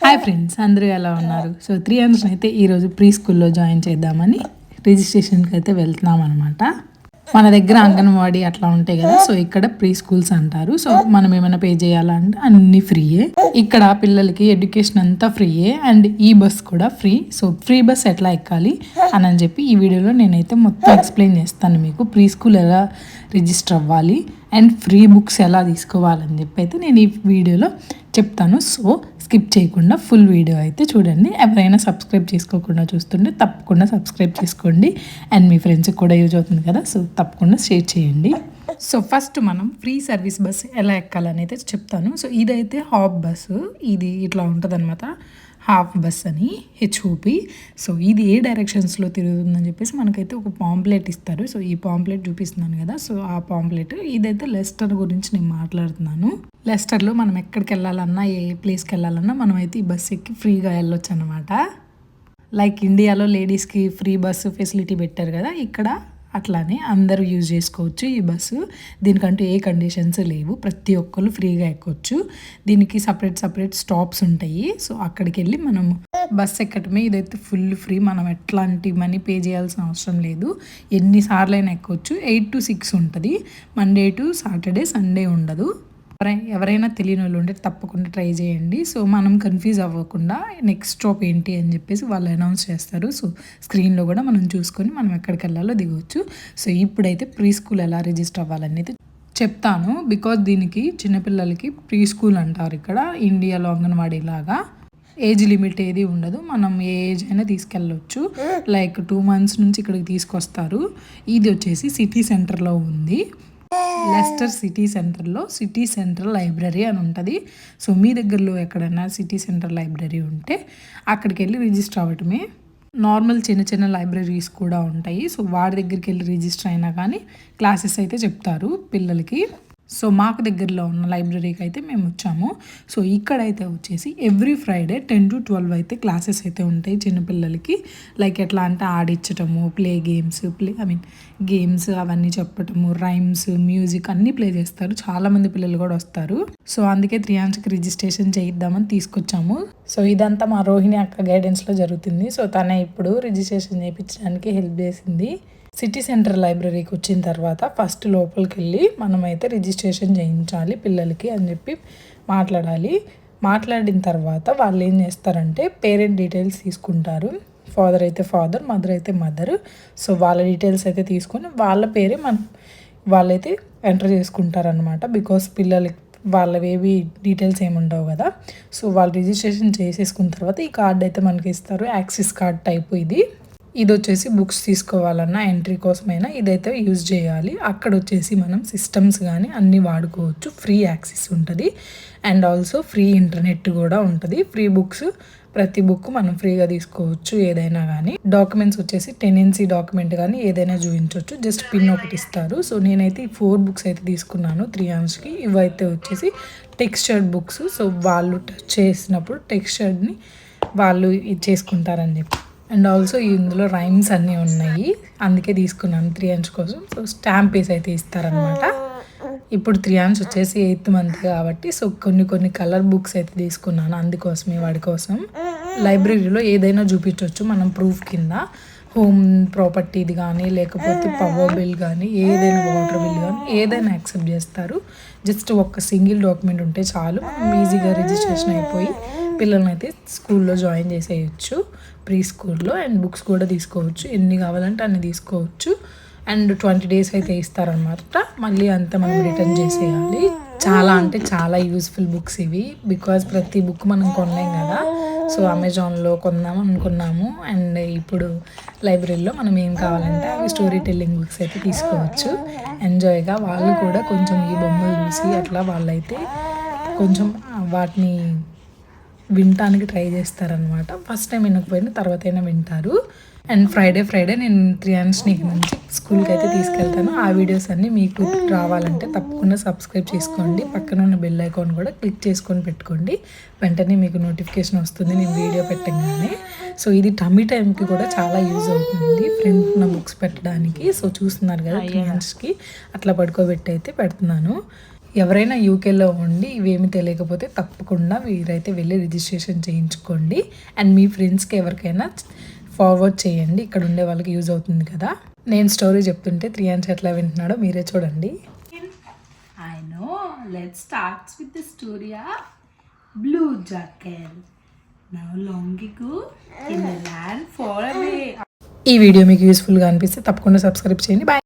Hi friends అందరూ ఎలా ఉన్నారు? సో త్రీ హండ్రెడ్ అయితే ఈరోజు ప్రీ స్కూల్లో జాయిన్ చేద్దామని రిజిస్ట్రేషన్కి అయితే వెళ్తున్నాం అనమాట మన దగ్గర అంగన్వాడీ అట్లా ఉంటాయి కదా సో ఇక్కడ ప్రీ స్కూల్స్ అంటారు. సో మనం ఏమైనా పే చేయాలంటే అన్ని ఫ్రీయే ఇక్కడ పిల్లలకి ఎడ్యుకేషన్ అంతా ఫ్రీయే అండ్ ఈ బస్ కూడా ఫ్రీ సో ఫ్రీ బస్ ఎట్లా ఎక్కాలి అని అని చెప్పి ఈ వీడియోలో నేనైతే మొత్తం ఎక్స్ప్లెయిన్ చేస్తాను మీకు. ప్రీ స్కూల్ ఎలా రిజిస్టర్ అవ్వాలి అండ్ ఫ్రీ బుక్స్ ఎలా తీసుకోవాలని చెప్పి అయితే నేను ఈ వీడియోలో చెప్తాను. సో స్కిప్ చేయకుండా ఫుల్ వీడియో అయితే చూడండి. ఎవరైనా సబ్స్క్రైబ్ చేసుకోకుండా చూస్తుంటే తప్పకుండా సబ్స్క్రైబ్ చేసుకోండి. అండ్ మీ ఫ్రెండ్స్కి కూడా యూజ్ అవుతుంది కదా సో తప్పకుండా షేర్ చేయండి. సో ఫస్ట్ మనం ఫ్రీ సర్వీస్ బస్ ఎలా ఎక్కాలని అయితే చెప్తాను. సో ఇదైతే హాఫ్ బస్సు ఇది ఇట్లా ఉంటుంది అనమాట హాఫ్ బస్ అని హెచ్ఓపి. సో ఇది ఏ డైరెక్షన్స్లో తిరుగుతుందని చెప్పేసి మనకైతే ఒక పాంప్లెట్ ఇస్తారు. సో ఈ పాంప్లెట్ చూపిస్తున్నాను కదా సో ఆ పాంప్లెట్. ఇదైతే లెస్టర్ గురించి నేను మాట్లాడుతున్నాను. లెస్టర్లో మనం ఎక్కడికి వెళ్ళాలన్నా ఏ ప్లేస్కి వెళ్ళాలన్నా మనమైతే ఈ బస్ ఎక్కి ఫ్రీగా వెళ్ళొచ్చు అనమాట లైక్ ఇండియాలో లేడీస్కి ఫ్రీ బస్సు ఫెసిలిటీ పెట్టారు కదా ఇక్కడ అట్లానే అందరూ యూజ్ చేసుకోవచ్చు ఈ బస్సు. దీనికంటూ ఏ కండిషన్స్ లేవు ప్రతి ఒక్కరు ఫ్రీగా ఎక్కొచ్చు. దీనికి సపరేట్ సపరేట్ స్టాప్స్ ఉంటాయి. సో అక్కడికి వెళ్ళి మనం బస్ ఎక్కడమే ఇదైతే ఫుల్ ఫ్రీ మనం ఎట్లాంటి మనీ పే చేయాల్సిన అవసరం లేదు. ఎన్నిసార్లు అయినా ఎక్కొచ్చు. ఎయిట్ టు సిక్స్ ఉంటుంది. మండే టు సాటర్డే సండే ఉండదు. ఎవరైనా తెలియని వాళ్ళు ఉంటే తప్పకుండా ట్రై చేయండి. సో మనం కన్ఫ్యూజ్ అవ్వకుండా నెక్స్ట్ స్టాప్ ఏంటి అని చెప్పేసి వాళ్ళు అనౌన్స్ చేస్తారు. సో స్క్రీన్లో కూడా మనం చూసుకొని మనం ఎక్కడికి వెళ్ళాలో దిగవచ్చు సో ఇప్పుడైతే ప్రీ స్కూల్ ఎలా రిజిస్టర్ అవ్వాలనేది చెప్తాను. బికాజ్ దీనికి చిన్నపిల్లలకి ప్రీ స్కూల్ అంటారు ఇక్కడ ఇండియాలో అంగన్వాడీ లాగా ఏజ్ లిమిట్ ఏది ఉండదు. మనం ఏ ఏజ్ అయినా తీసుకెళ్ళవచ్చు లైక్ టూ మంత్స్ నుంచి ఇక్కడికి తీసుకొస్తారు. ఇది వచ్చేసి సిటీ సెంటర్లో ఉంది. లెస్టర్ సిటీ సెంటర్లో సిటీ సెంటర్ లైబ్రరీ అని ఉంటుంది. సో మీ దగ్గరలో ఎక్కడైనా సిటీ సెంటర్ లైబ్రరీ ఉంటే అక్కడికి వెళ్ళి రిజిస్టర్ అవ్వటమే. నార్మల్ చిన్న చిన్న లైబ్రరీస్ కూడా ఉంటాయి. సో వాడి దగ్గరికి వెళ్ళి రిజిస్టర్ అయినా కానీ క్లాసెస్ అయితే చెప్తారు పిల్లలకి. సో మాకు దగ్గరలో ఉన్న లైబ్రరీకి అయితే మేము వచ్చాము. సో ఇక్కడైతే వచ్చేసి every Friday ten to twelve అయితే క్లాసెస్ అయితే ఉంటాయి చిన్నపిల్లలకి. లైక్ ఎట్లా అంటే ఆడించటము play games play I mean games అవన్నీ చెప్పటము రైమ్స్ మ్యూజిక్ అన్నీ ప్లే చేస్తారు. చాలామంది పిల్లలు కూడా వస్తారు. సో అందుకే త్రియాంశకి రిజిస్ట్రేషన్ చేయిద్దామని తీసుకొచ్చాము. సో ఇదంతా మా రోహిణి అక్క గైడెన్స్లో జరుగుతుంది. సో తనే ఇప్పుడు రిజిస్ట్రేషన్ చేయించడానికి హెల్ప్ చేసింది. సిటీ సెంటర్ లైబ్రరీకి వచ్చిన తర్వాత ఫస్ట్ లోపలికి వెళ్ళి మనమైతే రిజిస్ట్రేషన్ చేయించాలి పిల్లలకి అని చెప్పి మాట్లాడాలి. మాట్లాడిన తర్వాత వాళ్ళు ఏం చేస్తారంటే పేరెంట్ డీటెయిల్స్ తీసుకుంటారు. ఫాదర్ అయితే ఫాదర్ మదర్ అయితే మదర్. సో వాళ్ళ డీటెయిల్స్ అయితే తీసుకొని వాళ్ళ పేరే మనం వాళ్ళైతే ఎంటర్ చేసుకుంటారనమాట బికాస్ పిల్లలకి వాళ్ళవేవి డీటెయిల్స్ ఏమి ఉండవు కదా. సో వాళ్ళు రిజిస్ట్రేషన్ చేసేసుకున్న తర్వాత ఈ కార్డ్ అయితే మనకి ఇస్తారు. యాక్సిస్ కార్డ్ టైప్ ఇది. ఇది వచ్చేసి బుక్స్ తీసుకోవాలన్నా ఎంట్రీ కోసమైనా ఇదైతే యూజ్ చేయాలి. అక్కడ వచ్చేసి మనం సిస్టమ్స్ కానీ అన్నీ వాడుకోవచ్చు. ఫ్రీ యాక్సెస్ ఉంటుంది. అండ్ ఆల్సో ఫ్రీ ఇంటర్నెట్ కూడా ఉంటుంది. ఫ్రీ బుక్స్ ప్రతి బుక్ మనం ఫ్రీగా తీసుకోవచ్చు ఏదైనా కానీ డాక్యుమెంట్స్ వచ్చేసి టెనెన్సీ డాక్యుమెంట్ కానీ ఏదైనా చూపించవచ్చు జస్ట్ పిన్ ఒకటి ఇస్తారు. సో నేనైతే ఈ ఫోర్ బుక్స్ అయితే తీసుకున్నాను త్రీ కి. ఇవైతే వచ్చేసి టెక్స్చర్డ్ బుక్స్. సో వాళ్ళు టచ్ చేసినప్పుడు టెక్స్చర్డ్ని వాళ్ళు ఇది చేసుకుంటారని చెప్పి. అండ్ ఆల్సో ఇందులో రైమ్స్ అన్నీ ఉన్నాయి. అందుకే తీసుకున్నాను త్రీ అండ్స్ కోసం. సో స్టాంప్ పీస్ అయితే ఇస్తారనమాట ఇప్పుడు త్రీ అండ్స్ వచ్చేసి ఎయిత్ మంత్ కాబట్టి సో కొన్ని కొన్ని కలర్ బుక్స్ అయితే తీసుకున్నాను అందుకోసమే వాడి కోసం. లైబ్రరీలో ఏదైనా చూపించవచ్చు మనం ప్రూఫ్ కింద. హోమ్ ప్రాపర్టీది కానీ లేకపోతే పవర్ బిల్ కానీ ఏదైనా వాటర్ బిల్ కానీ ఏదైనా యాక్సెప్ట్ చేస్తారు. జస్ట్ ఒక సింగిల్ డాక్యుమెంట్ ఉంటే చాలు. మనం ఈజీగా రిజిస్ట్రేషన్ అయిపోయి పిల్లల్ని అయితే స్కూల్లో జాయిన్ చేసేయచ్చు ప్రీ స్కూల్లో అండ్ బుక్స్ కూడా తీసుకోవచ్చు. ఎన్ని కావాలంటే అన్ని తీసుకోవచ్చు. అండ్ ట్వంటీ డేస్ అయితే ఇస్తారనమాట మళ్ళీ అంతా మనం రిటర్న్ చేసేయాలి. చాలా అంటే చాలా యూస్ఫుల్ బుక్స్ ఇవి. బికాజ్ ప్రతి బుక్ మనం కొన్నాం కదా. సో అమెజాన్లో కొందాం అనుకున్నాము. అండ్ ఇప్పుడు లైబ్రరీలో మనం ఏం కావాలంటే అవి స్టోరీ టెల్లింగ్ బుక్స్ అయితే తీసుకోవచ్చు. ఎంజాయ్గా వాళ్ళు కూడా కొంచెం ఈ బొమ్మలు చూసి అట్లా వాళ్ళైతే కొంచెం వాటిని వినటానికి ట్రై చేస్తారనమాట ఫస్ట్ టైం వినకపోయినా తర్వాత అయినా వింటారు. అండ్ ఫ్రైడే ఫ్రైడే నేను త్రీ అండ్ స్నేక్ నుంచి స్కూల్కి అయితే తీసుకెళ్తాను. ఆ వీడియోస్ అన్నీ మీకు రావాలంటే తప్పకుండా సబ్స్క్రైబ్ చేసుకోండి. పక్కన ఉన్న బెల్ ఐకాన్ కూడా క్లిక్ చేసుకొని పెట్టుకోండి. వెంటనే మీకు నోటిఫికేషన్ వస్తుంది. నేను వీడియో పెట్టగానే. సో ఇది టమీ టైంకి కూడా చాలా యూజ్ అవుతుంది. ఫ్రంట్ ఉన్న బుక్స్ పెట్టడానికి. సో చూస్తున్నారు కదా త్రీ కి అట్లా పడుకోబెట్టి అయితే పెడుతున్నాను. ఎవరైనా యూకేలో ఉండి ఇవేమి తెలియకపోతే తప్పకుండా మీరైతే వెళ్ళి రిజిస్ట్రేషన్ చేయించుకోండి. అండ్ మీ ఫ్రెండ్స్కి ఎవరికైనా ఫార్వర్డ్ చేయండి. ఇక్కడ ఉండే వాళ్ళకి యూజ్ అవుతుంది కదా. నేను స్టోరీ చెప్తుంటే త్రీ అన్స్ ఎట్లా వింటున్నాడో మీరే చూడండి. Start with the story of Blue Jackal. Now long ago, in a land far away. ఈ వీడియో మీకు యూస్ఫుల్గా అనిపిస్తే తప్పకుండా సబ్స్క్రైబ్ చేయండి. బాయ్